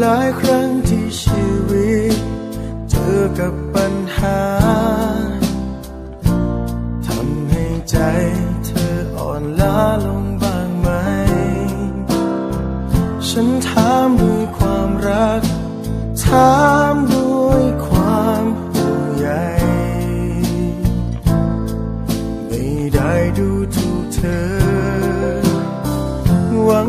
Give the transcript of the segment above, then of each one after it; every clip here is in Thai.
หลายครั้งที่ชีวิต เจอกับปัญหาทำให้ใจเธออ่อนล้าลงบ้างไหม ฉันถามด้วยความรัก ถามด้วยความห่วงใยไม่ได้ดูถูกเธอหวัง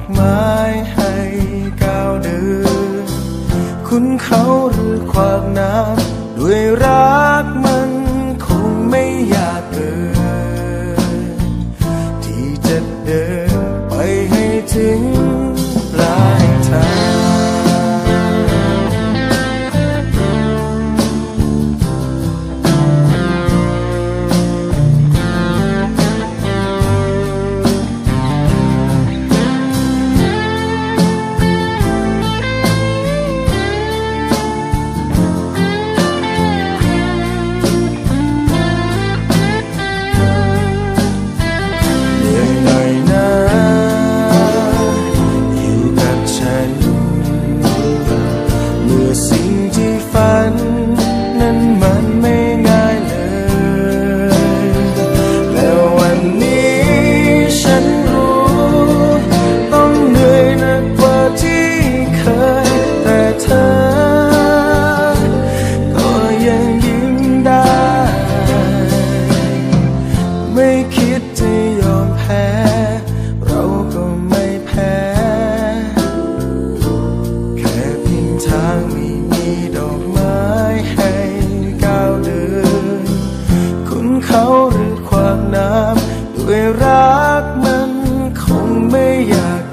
อกไม้ให้ก้าวเดิน คุณเขาหรือความน้ำด้วยรัก yeah.